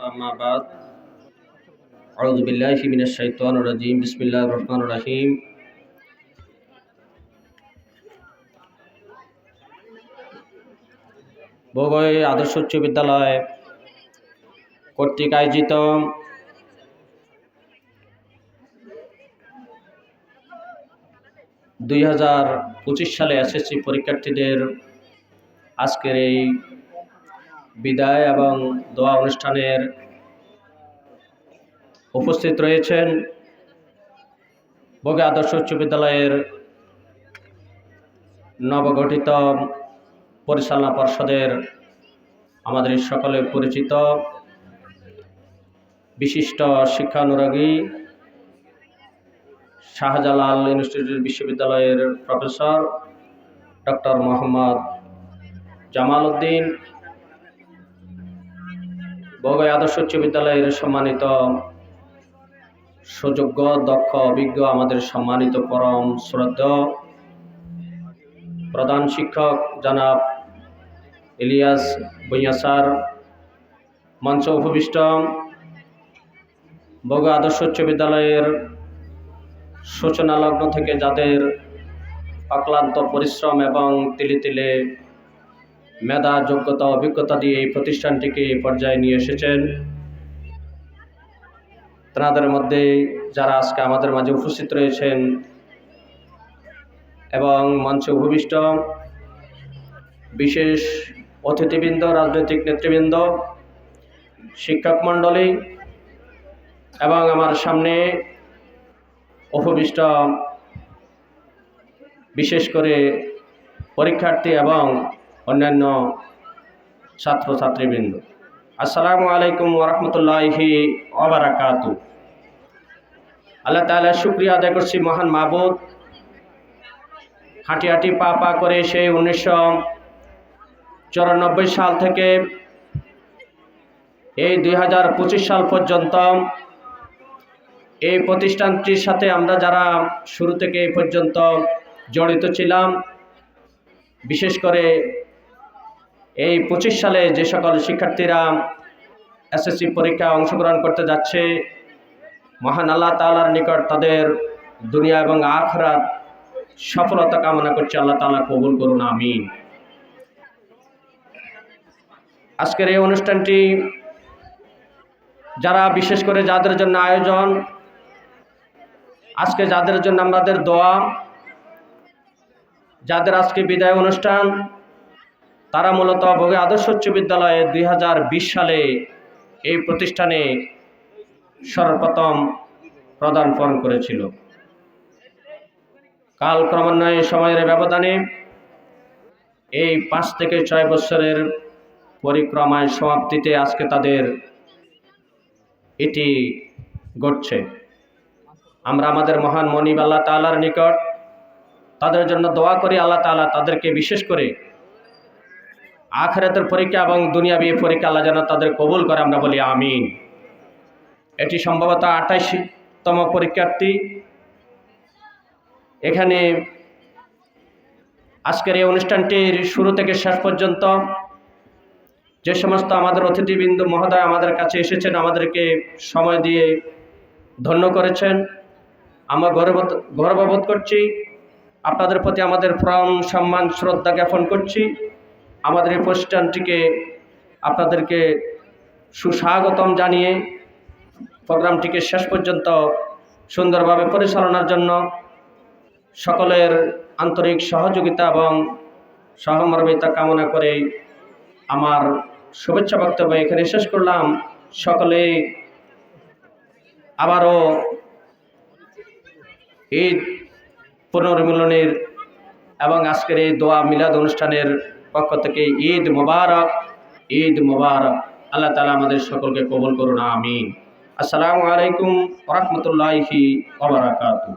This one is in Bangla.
أما بعد أعوذ بالله من الشيطان الرجيم بسم الله الرحمن الرحيم বগৈ আদর্শ উচ্চ বিদ্যালয় কর্তৃক আয়োজিত দুই হাজার পঁচিশ সালে এসএসসি পরীক্ষার্থীদের আজকের এই বিদায় এবং দোয়া অনুষ্ঠানের উপস্থিত রয়েছেন বগে আদর্শ উচ্চ বিদ্যালয়ের নবগঠিত পরিচালনা পর্ষদের আমাদের সকলে পরিচিত বিশিষ্ট শিক্ষানুরাগী শাহজালাল ইনস্টিটিউট বিশ্ববিদ্যালয়ের প্রফেসর ডক্টর মোহাম্মদ জামাল উদ্দিন বগয় আদর্শ উচ্চ বিদ্যালয়ের সম্মানিত সুযোগ্য, দক্ষ, অভিজ্ঞ, আমাদের সম্মানিত পরম শ্রদ্ধ প্রধান শিক্ষক জনাব ইলিয়াস ভূঁইয়া স্যার, মঞ্চ উপবিষ্ট বগ আদর্শ উচ্চ বিদ্যালয়ের সূচনা লগ্ন থেকে যাদের অক্লান্ত পরিশ্রম এবং তিলে তিলে মেধা যোগ্যতা অভিজ্ঞতা দিয়ে এই প্রতিষ্ঠানটিকে এই পর্যায়ে নিয়ে এসেছেন। তাদের মধ্যে যারা আজকে আমাদের মাঝে উপস্থিত রয়েছেন এবং মঞ্চে উপবিষ্ট বিশেষ অতিথিবৃন্দ, রাজনৈতিক নেতৃবৃন্দ, শিক্ষক মণ্ডলী এবং আমার সামনে উপবিষ্ট বিশেষ করে পরীক্ষার্থী এবং অন্যান্য ছাত্রছাত্রীবৃন্দ। আসসালামু আলাইকুম ওরহমতুল্লাহি ওবরাকাতু আল্লাহ তালা শুক্রিয়া আদায় করছি মহান মাহবুদ হাঁটি হাঁটি পা পা করে সেই উনিশশো চুরানব্বই সাল থেকে এই দুই হাজার পঁচিশ সাল পর্যন্ত এই প্রতিষ্ঠানটির সাথে আমরা যারা শুরু থেকে এই পর্যন্ত জড়িত ছিলাম, বিশেষ করে এই পঁচিশ সালে যে সকল শিক্ষার্থীরা এসএসসি পরীক্ষায় অংশগ্রহণ করতে যাচ্ছে, মহান আল্লাহ তালার নিকট তাদের দুনিয়া এবং আখরাত সফলতা কামনা করছে, আল্লাহ তালা কবুল করুন, আমিন। আজকের এই অনুষ্ঠানটি যারা বিশেষ করে যাদের জন্য আয়োজন, আজকে যাদের জন্য আমাদের দোয়া, যাদের আজকে বিদায় অনুষ্ঠান তারা মূলত ভোগে আদর্শ উচ্চ বিদ্যালয়ে দুই হাজার বিশ সালে এই প্রতিষ্ঠানে সর্বপ্রথম প্রদান পণ করেছিল। কাল ক্রমান্বয়ে সময়ের ব্যবধানে এই পাঁচ থেকে ছয় বছরের পরিক্রমায় সমাপ্তিতে আজকে তাদের এটি ঘটছে। আমরা আমাদের মহান মনিব আল্লাহ তালার নিকট তাদের জন্য দোয়া করি, আল্লাহ তালা তাদেরকে বিশেষ করে আখরাতের পরীক্ষা এবং দুনিয়াবি পরীক্ষা আল্লাহ যেন তাদের কবুল করে, আমরা বলি আমিন। এটি সম্ভবত আঠাইশতম পরীক্ষার্থী। এখানে আজকের এই অনুষ্ঠানটির শুরু থেকে শেষ পর্যন্ত যে সমস্ত আমাদের অতিথিবৃন্দ, মহোদয় আমাদের কাছে এসেছেন, আমাদেরকে সময় দিয়ে ধন্য করেছেন। আমরা গর্ব গর্ববোধ করছি। আপনাদের প্রতি আমাদের প্রম সম্মান, শ্রদ্ধা জ্ঞাপন করছি। আমাদের এই প্রতিষ্ঠানটিকে আপনাদেরকে সুস্বাগতম জানিয়ে প্রোগ্রামটিকে শেষ পর্যন্ত সুন্দরভাবে পরিচালনার জন্য সকলের আন্তরিক সহযোগিতা এবং সহমর্মিতা কামনা করে আমার শুভেচ্ছা বক্তব্য এখানে শেষ করলাম। সকলে আবারও ঈদ পুনর্মিলনের এবং আজকের এই দোয়া মিলাদ অনুষ্ঠানের পক্ষ থেকে ঈদ মোবারক ঈদ মোবারক। আল্লাহ তালা আমাদের সকলকে কবল করুন, আমিন। আসসালামু আলাইকুম রহমতুল্লাহি ওবরাকাতু